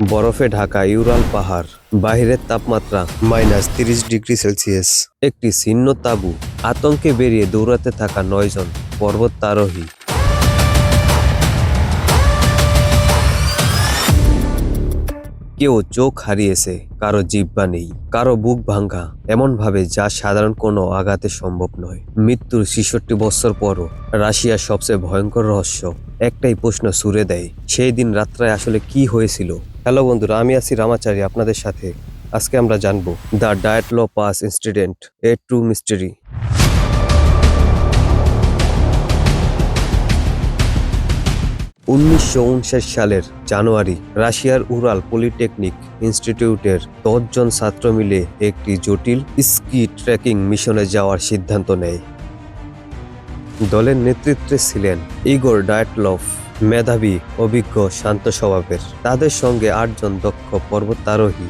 বরফে ঢাকা ইউরাল পাহাড়, বাহিরের তাপমাত্রা মাইনাস তিরিশ ডিগ্রি সেলসিয়াস। একটি ছিন্ন তাঁবু, আতঙ্কে বেরিয়ে দৌড়াতে থাকা নয়জন পর্বতারোহী কেউ চোখ হারিয়েছে, কারও জিব্বা নেই, কারও বুক ভাঙ্গা এমন ভাবে যা সাধারণ কোনো আঘাতে সম্ভব নয়। মৃত্যুর ছেষট্টি বছর পরও রাশিয়ার সবচেয়ে ভয়ঙ্কর রহস্য একটাই প্রশ্ন সুরে দেয়, সেই দিন রাত্রায় আসলে কি হয়েছিল? হ্যালো বন্ধুরা, আমি আছি রামাচারী আপনাদের সাথে। আজকে আমরা জানব the diet Dyatlov pass incident a true mystery. উনিশশো সালের জানুয়ারি, রাশিয়ার উরাল পলিটেকনিক ইনস্টিটিউটের দশজন ছাত্র মিলে একটি জটিল স্কি ট্রেকিং মিশনে যাওয়ার সিদ্ধান্ত নেয়। দলের নেতৃত্বে ছিলেন ইগোর ডায়েটলভ মেধাবী, অভিজ্ঞ, শান্ত স্বভাবের। তাদের সঙ্গে আটজন দক্ষ পর্বতারোহী।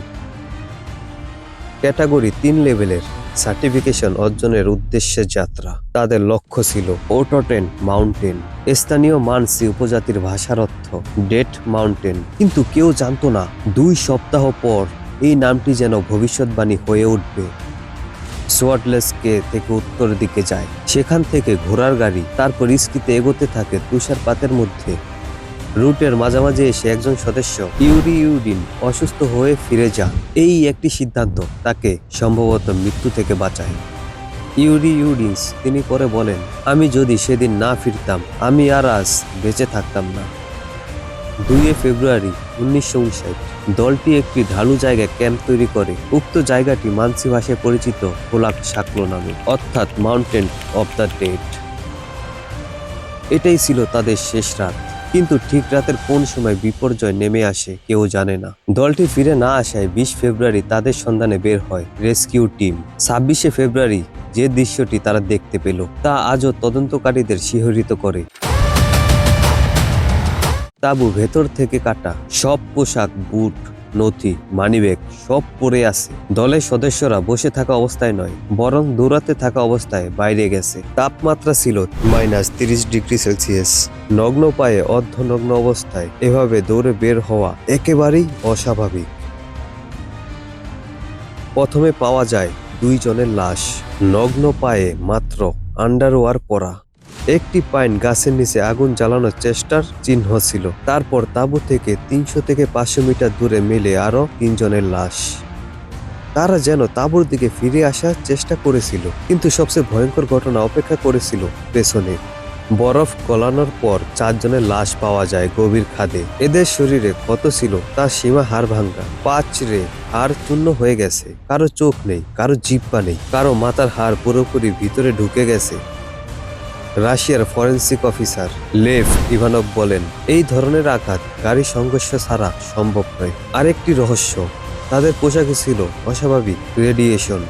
ক্যাটাগরি তিন লেভেলের সার্টিফিকেশন অর্জনের উদ্দেশ্যে যাত্রা। তাদের লক্ষ্য ছিল ওটোটেন মাউন্টেন। স্থানীয় মানসি উপজাতির ভাষার অর্থ ডেট মাউন্টেন। কিন্তু কেউ জানতো না, দুই সপ্তাহ পর এই নামটি যেন ভবিষ্যৎবাণী হয়ে উঠবে। সোয়াটলেসকে থেকে উত্তর দিকে যায়। সেখান থেকে ঘোড়ার গাড়ি, তারপর ইস্কিতে এগোতে থাকে তুষারপাতের মধ্যে। রুটের মাঝামাঝি এসে একজন সদস্য, ইউরি ইউডিন, অসুস্থ হয়ে ফিরে যান। এই একটি সিদ্ধান্ত তাকে সম্ভবত মৃত্যু থেকে বাঁচায়। ইউরি ইউডিন্স, তিনি পরে বলেন, আমি যদি সেদিন না ফিরতাম, আমি আর আজ বেঁচে থাকতাম না। দুইয়ে ফেব্রুয়ারি উনিশশো উনষাট। দলটি একটি ঢালু জায়গায় ক্যাম্প তৈরি করে। উক্ত জায়গাটি মানসি ভাষায় পরিচিত কোলাক সাকলো নামে, অর্থাৎ মাউন্টেন অব দ্য ডেড। এটাই ছিল তাদের শেষ রাত। কিন্তু ঠিক রাতের কোন সময় বিপর্যয় নেমে আসে কেউ জানে না। দলটি ফিরে না আসায় বিশ ফেব্রুয়ারি তাদের সন্ধানে বের হয় রেস্কিউ টিম। ছাব্বিশে ফেব্রুয়ারি যে দৃশ্যটি তারা দেখতে পেল, তা আজও তদন্তকারীদের শিহরিত করে। তাবু ভেতর থেকে কাটা। সব পোশাক, বুট, নথি, মানিব্যাগ সব পড়ে আছে। দলের সদস্যরা বসে থাকা অবস্থায় নয়, বরং দৌড়াতে থাকা অবস্থায় বাইরে গেছে। তাপমাত্রা ছিল মাইনাস তিরিশ ডিগ্রি সেলসিয়াস। নগ্ন পায়ে অর্ধনগ্ন অবস্থায় এভাবে দৌড়ে বের হওয়া একেবারেই অস্বাভাবিক। প্রথমে পাওয়া যায় দুইজনের লাশ। নগ্ন পায়ে মাত্র আন্ডারওয়ার পরা। একটি পাইন গাছের নিচে আগুন জ্বালানোর চেষ্টার চিহ্ন ছিল। তারপর তাঁবু থেকে তিনশো থেকে পাঁচশো মিটার দূরে মেলে আরও তিনজনের লাশ। তারা যেন তাঁবুর দিকে ফিরে আসার চেষ্টা করেছিল, কিন্তু সবচেয়ে ভয়ঙ্কর ঘটনা অপেক্ষা করেছিল পেছনে। বরফ গলানোর পর চারজনের লাশ পাওয়া যায় গভীর খাদে। এদের শরীরে ক্ষত ছিল, তার সীমা হাড় ভাঙ্গা। পাঁচ রে, হাড় চূর্ণ হয়ে গেছে। কারও চোখ নেই, কারও জিব্বা নেই, কারও মাথার হাড় পুরোপুরি ভিতরে ঢুকে গেছে। রাশিয়ার ফরেন্সিক অফিসার লেভ ইভানভ বলেন, এই ধরনের আঘাত গাড়ি সংঘর্ষ ছাড়া সম্ভব নয়। আরেকটি রহস্য, তাদের পোশাকে ছিল অস্বাভাবিক রেডিয়েশন।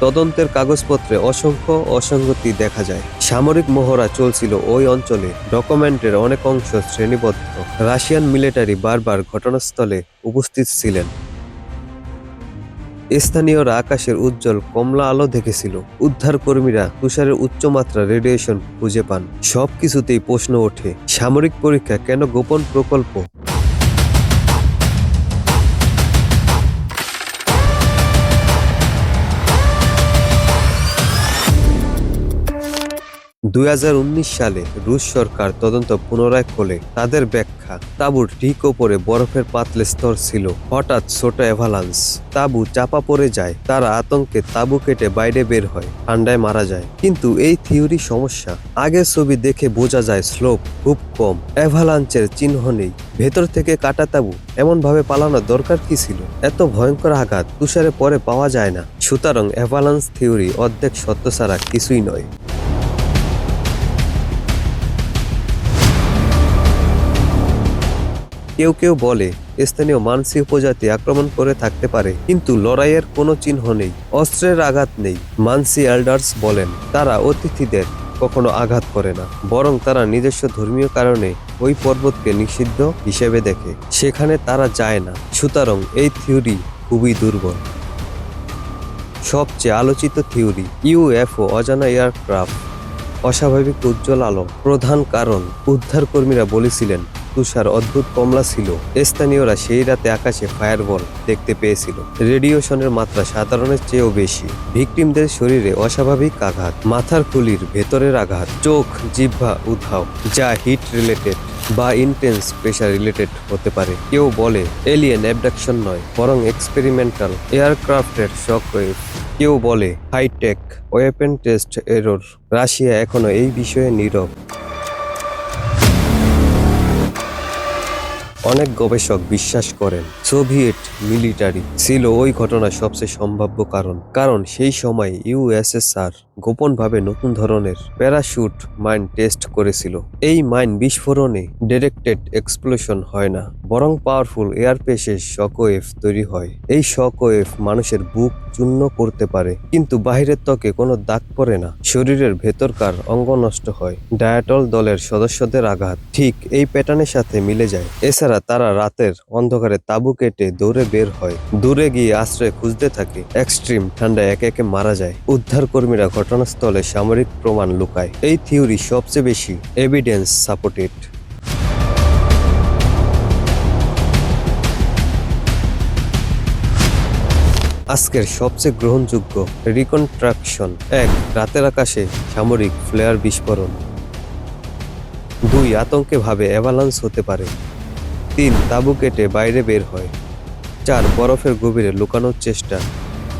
তদন্তের কাগজপত্রে অসংখ্য অসঙ্গতি দেখা যায়। সামরিক মহড়া চলছিল ওই অঞ্চলে। ডকুমেন্টের অনেক অংশ শ্রেণীবদ্ধ। রাশিয়ান মিলিটারি বারবার ঘটনাস্থলে উপস্থিত ছিলেন। স্থানীয়রা আকাশের উজ্জ্বল কমলা আলো দেখেছিল। উদ্ধার কর্মীরা তুষারের উচ্চমাত্রা রেডিয়েশন খুঁজে পান। সবকিছুতেই প্রশ্ন ওঠে, সামরিক পরীক্ষা কেন গোপন প্রকল্প? দুই হাজার উনিশ সালে রুশ সরকার তদন্ত পুনরায় খোলে। তাদের ব্যাখ্যা, তাঁবুর ঠিক ওপরে বরফের পাতলে স্তর ছিল। হঠাৎ ছোট অ্যাভালান্স, তাঁবু চাপা পড়ে যায়, তারা আতঙ্কে তাঁবু কেটে বাইরে বের হয়, ঠান্ডায় মারা যায়। কিন্তু এই থিওরি সমস্যা, আগের ছবি দেখে বোঝা যায় স্লোপ খুব কম। অ্যাভালান্সের চিহ্ন নেই, ভেতর থেকে কাটা তাঁবু এমন ভাবে পালানোর দরকার কি ছিল? এত ভয়ঙ্কর আঘাত, তুষারে পরে পাওয়া যায় না। সুতরাং অ্যাভালান্স থিওরি অর্ধেক সত্য ছাড়া কিছুই নয়। কেউ কেউ বলে, স্থানীয় মানসি উপজাতি আক্রমণ করে থাকতে পারে, কিন্তু লড়াইয়ের কোনো চিহ্ন নেই, অস্ত্রের আঘাত নেই, মানসি এল্ডার্স বলেন, তারা অতিথিদের কখনো আঘাত করে না, বরং তারা নিজস্ব ধর্মীয় কারণে ওই পর্বতকে নিষিদ্ধ হিসেবে দেখে, সেখানে তারা যায় না, সুতরাং এই থিওরি খুবই দুর্বল। সবচেয়ে আলোচিত থিওরি, ইউএফও অজানা এয়ারক্রাফট, অস্বাভাবিক উজ্জ্বল আলো, প্রধান কারণ, উদ্ধারকর্মীরা বলেছিলেন তুষার অদ্ভুত কমলা ছিল। স্থানীয়রা সেই রাতে আকাশে ফায়ারবল দেখতে পেয়েছিল। রেডিয়েশনের মাত্রা সাধারণের চেয়েও বেশি। ভিকটিমদের শরীরে অস্বাভাবিক আঘাত, মাথার খুলির ভেতরের আঘাত, চোখ, জিহ্বা উধাও, যা হিট রিলেটেড বা ইন্টেন্স প্রেশার রিলেটেড হতে পারে। কেউ বলে এলিয়েন অ্যাবডাকশন নয়, বরং এক্সপেরিমেন্টাল এয়ারক্রাফটের শক ওয়েভ কেউ বলে hi tech weapon test error Russia এখনও এই বিষয়ে নীরব। অনেক গবেষক বিশ্বাস করেন সোভিয়েত মিলিটারি ছিল ওই ঘটনার সবচেয়ে সম্ভাব্য কারণ। কারণ সেই সময় ইউএসএসআর গোপনভাবে নতুন ধরনের প্যারাশুট মাইন টেস্ট করেছিল। এই মাইন বিস্ফোরণে ডিরেক্টেড এক্সপ্লোশন হয় না, বরং পাওয়ারফুল এয়ার পেশের শকওয়েভ তৈরি হয়। এই শকওয়েভ মানুষের বুক চূর্ণ করতে পারে। কিন্তু বাহিরের ত্বকে কোনো দাগ পড়ে না। শরীরের ভেতরকার অঙ্গ নষ্ট হয়। ডায়াটল দলের সদস্যদের আঘাত। ঠিক এই প্যাটার্নের সাথে মিলে যায়। এছাড়া তারা রাতের অন্ধকারে তাঁবু কেটে দৌড়ে বের হয়। দূরে গিয়ে আশ্রয় খুঁজতে থাকে। এক্সট্রিম ঠান্ডায় একে একে মারা যায়। উদ্ধার কর্মীরা ঘটনাস্থলে সামরিক প্রমাণ লুকায়। এই থিওরি সবচেয়ে বেশি এভিডেন্স সাপোর্টেড আজকের সবচেয়ে গ্রহণযোগ্য রিকনস্ট্রাকশন এক রাতের আকাশে সামরিক ফ্লেয়ার বিস্ফোরণ। দুই আতঙ্কে ভাবে অ্যাভালান্স হতে পারে। তিন, তাঁবু কেটে বাইরে বের হয়। চার, বরফের গভীরে লুকানোর চেষ্টা।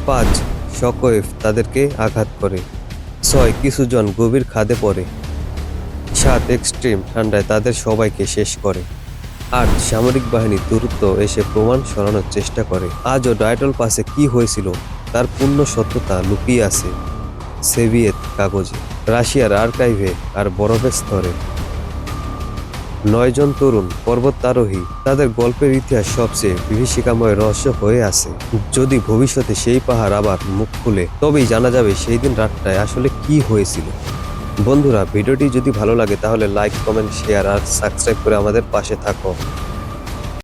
পাঁচ শকওয়েভ তাদেরকে আঘাত করে। ছয়, কিছুজন গভীর খাদে পড়ে। সাত, এক্সট্রিম ঠান্ডায় তাদের সবাইকে শেষ করে। আট সামরিক বাহিনী দ্রুত এসে প্রমাণ সরানোর চেষ্টা করে। আজও ডায়টল পাসে কি হয়েছিল তার পূর্ণ সত্যতা লুকিয়ে আছে সেভিয়েত কাগজে, রাশিয়ার আর্কাইভে আর বরফের স্তরে। নয়জন তরুণ পর্বতারোহী তাদের গল্পের ইতিহাস সবচেয়ে বিভীষিকাময় রহস্য হয়ে আছে। যদি ভবিষ্যতে সেই পাহাড় আবার মুখ খুলে, তবেই জানা যাবে সেই দিন রাতটায় আসলে কি হয়েছিল। বন্ধুরা, ভিডিওটি যদি ভালো লাগে তাহলে লাইক কমেন্ট শেয়ার আর সাবস্ক্রাইব করে আমাদের পাশে থাকো।